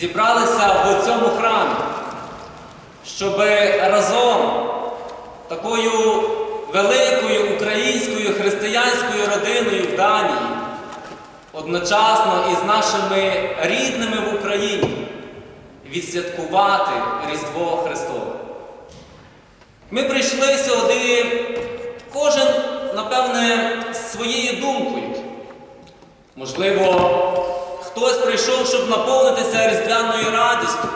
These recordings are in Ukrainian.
зібралися в цьому храмі, щоб разом такою великою українською християнською родиною в Данії, одночасно із нашими рідними в Україні, відсвяткувати Різдво Христове. Ми прийшли сюди, кожен, напевне, своєю думкою. Можливо, хтось прийшов, щоб наповнитися різдвяною радістю.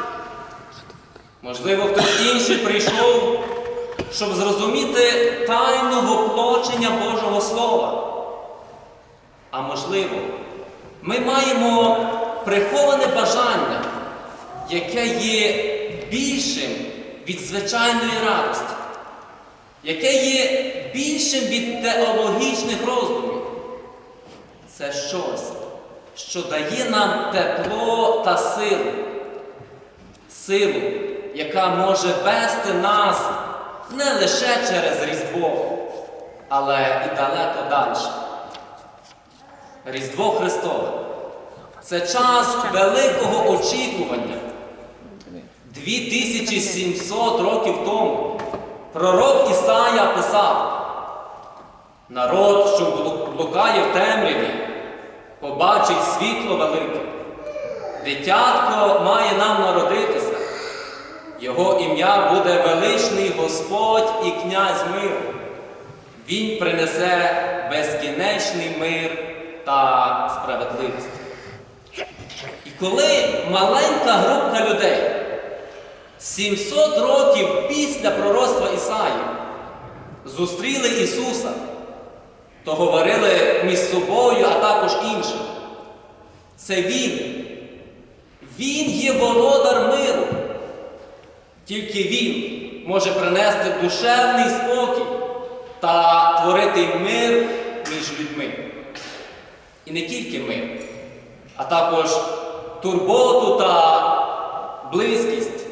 Можливо, хтось інший прийшов, щоб зрозуміти тайну воплочення Божого Слова. А можливо, ми маємо приховане бажання, яке є більшим від звичайної радості, яке є більшим від теологічних роздумів. Це щось, що дає нам тепло та силу. Силу, яка може вести нас не лише через Різдво, але і далеко далі. Різдво Христове це час великого очікування. 2700 років тому пророк Ісая писав, народ, що блукає в темряві, побачить світло велике. Дитятко має нам народитися. Його ім'я буде величний Господь і князь миру. Він принесе безкінечний мир та справедливість. І коли маленька групка людей 700 років після пророцтва Ісаї зустріли Ісуса, то говорили між собою, а також іншим. Це Він. Він є володар миру. Тільки Він може принести душевний спокій та творити мир між людьми. І не тільки мир, а також турботу та близькість,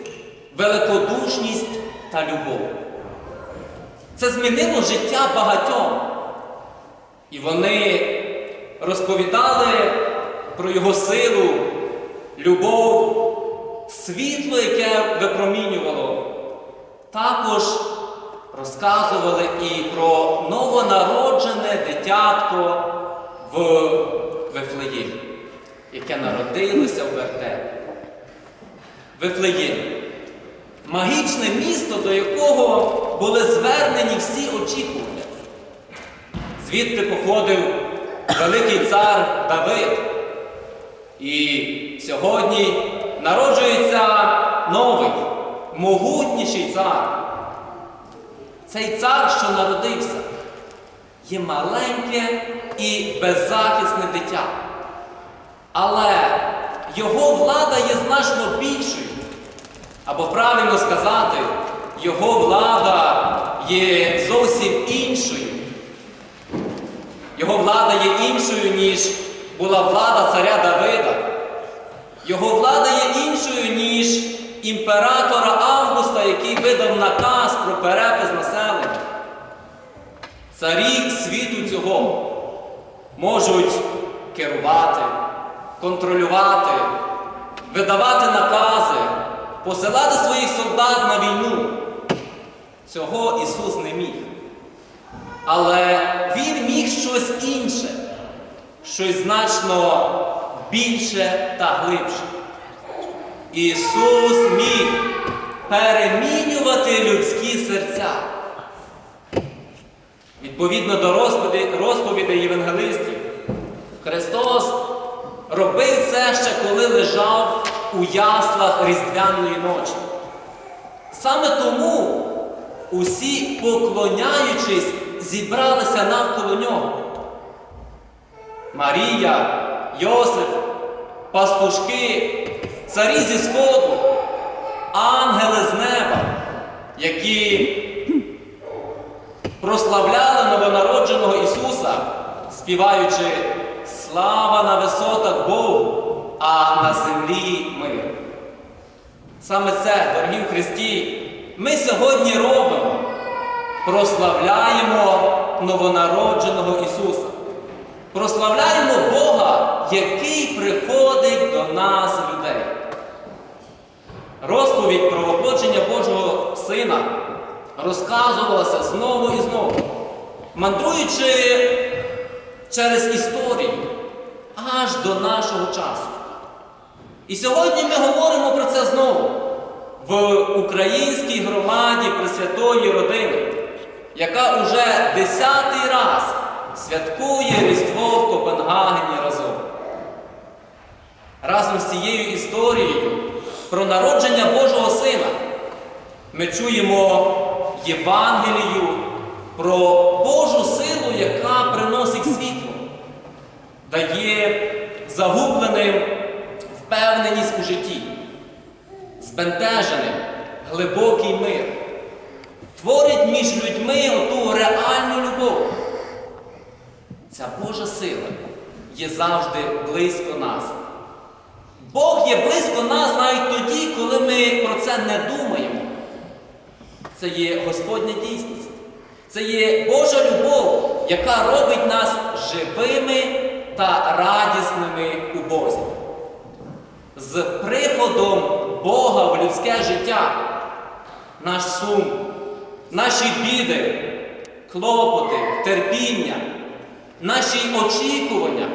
великодушність та любов. Це змінило життя багатьом. І вони розповідали про його силу, любов, світло, яке випромінювало. Також розказували і про новонароджене дитятко в Вифлеємі, яке народилося в вертепі. Вифлеєм. Магічне місто, до якого були звернені всі очікування. Звідти походив великий цар Давид. І сьогодні народжується новий, могутніший цар. Цей цар, що народився, є маленьке і беззахисне дитя. Але його влада є значно більшою. Або правильно сказати, його влада є зовсім іншою. Його влада є іншою, ніж була влада царя Давида. Його влада є іншою, ніж імператора Августа, який видав наказ про перепис населення. Царі світу цього можуть керувати, контролювати, видавати накази, посилати своїх солдат на війну. Цього Ісус не міг. Але Він міг щось інше, щось значно більше та глибше. Ісус міг перемінювати людські серця. Відповідно до розповідей євангелистів, Христос робив це ще коли лежав у яслах Різдвяної ночі. Саме тому усі, поклоняючись, зібралися навколо нього. Марія, Йосиф, пастушки, царі зі сходу, ангели з неба, які прославляли новонародженого Ісуса, співаючи Слава на висотах Богу, а на землі мир. Саме це, дорогі в Христі, ми сьогодні робимо прославляємо новонародженого Ісуса. Прославляємо Бога, який приходить до нас, людей. Розповідь про воплодження Божого Сина розказувалася знову і знову, мандруючи через історію аж до нашого часу. І сьогодні ми говоримо про це знову в українській громаді Пресвятої Родини яка уже десятий раз святкує Різдво в Копенгагені разом. Разом з цією історією про народження Божого Сина ми чуємо Євангелію про Божу силу, яка приносить світло, дає загубленим впевненість у житті, збентеженим глибокий мир, творить між людьми оту реальну любов. Ця Божа сила є завжди близько нас. Бог є близько нас навіть тоді, коли ми про це не думаємо. Це є Господня дійсність. Це є Божа любов, яка робить нас живими та радісними у Бозі. З приходом Бога в людське життя, наш сум, наші біди, клопоти, терпіння, наші очікування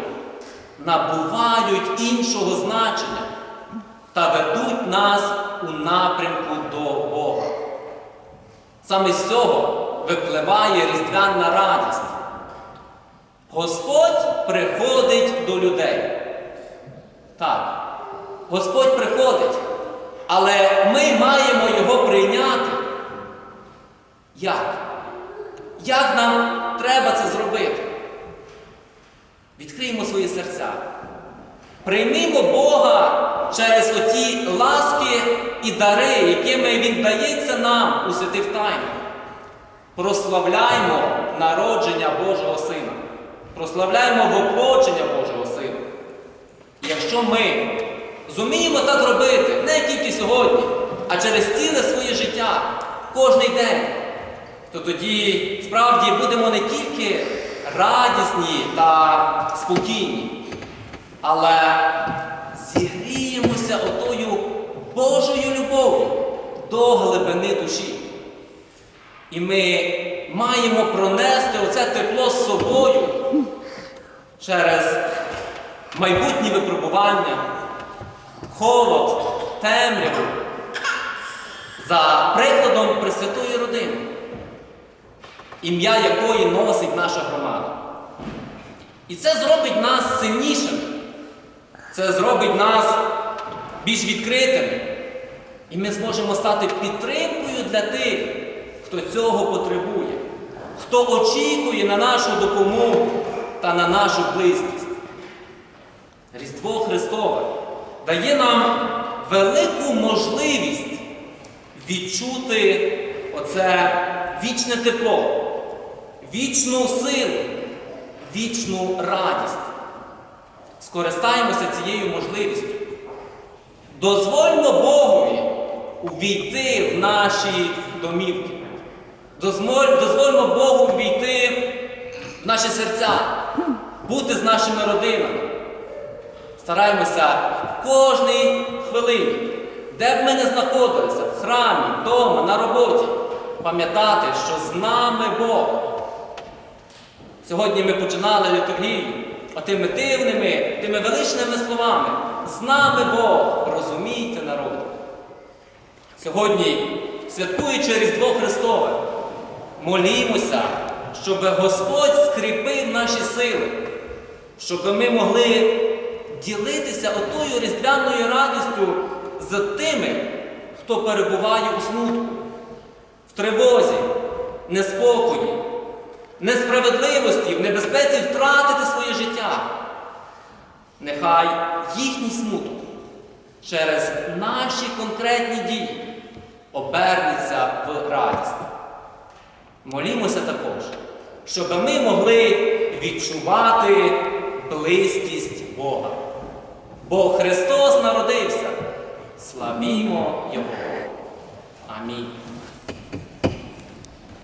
набувають іншого значення та ведуть нас у напрямку до Бога. Саме з цього випливає різдвяна радість. Господь приходить до людей. Так, Господь приходить, Відкриємо свої серця. Приймімо Бога через оті ласки і дари, якими Він дається нам у святих тайнах. Прославляймо народження Божого Сина. Прославляймо воплочення Божого Сина. Якщо ми зуміємо так робити не тільки сьогодні, а через ціле своє життя, кожний день, то тоді справді будемо не тільки радісні та спокійні, але зігріємося отою Божою любов'ю до глибини душі. І ми маємо пронести оце тепло з собою через майбутні випробування, холод, темряву, за прикладом Пресвятої родини, ім'я якої носить наша громада. І це зробить нас сильнішими. Це зробить нас більш відкритими. І ми зможемо стати підтримкою для тих, хто цього потребує, хто очікує на нашу допомогу та на нашу близькість. Різдво Христове дає нам велику можливість відчути оце вічне тепло, вічну силу, вічну радість. Скористаємося цією можливістю. Дозвольмо Богові увійти в наші домівки. Дозвольмо Богу увійти в наші серця, бути з нашими родинами. Стараємося в кожній хвилині, де б ми не знаходилися, в храмі, вдома, на роботі, пам'ятати, що з нами Бог. Сьогодні ми починали літургію отими дивними, тими величними словами. З нами Бог, розумійте народ. Сьогодні, святкуючи Різдво Христове, молімося, щоб Господь скріпив наші сили, щоб ми могли ділитися отою різдвяною радістю з тими, хто перебуває у смутку, в тривозі, неспокої, несправедливості, в небезпеці втратити своє життя. Нехай їхній смуток через наші конкретні дії обернеться в радість. Молімося також, щоб ми могли відчувати близькість Бога. Бо Христос народився. Славімо Його. Амінь.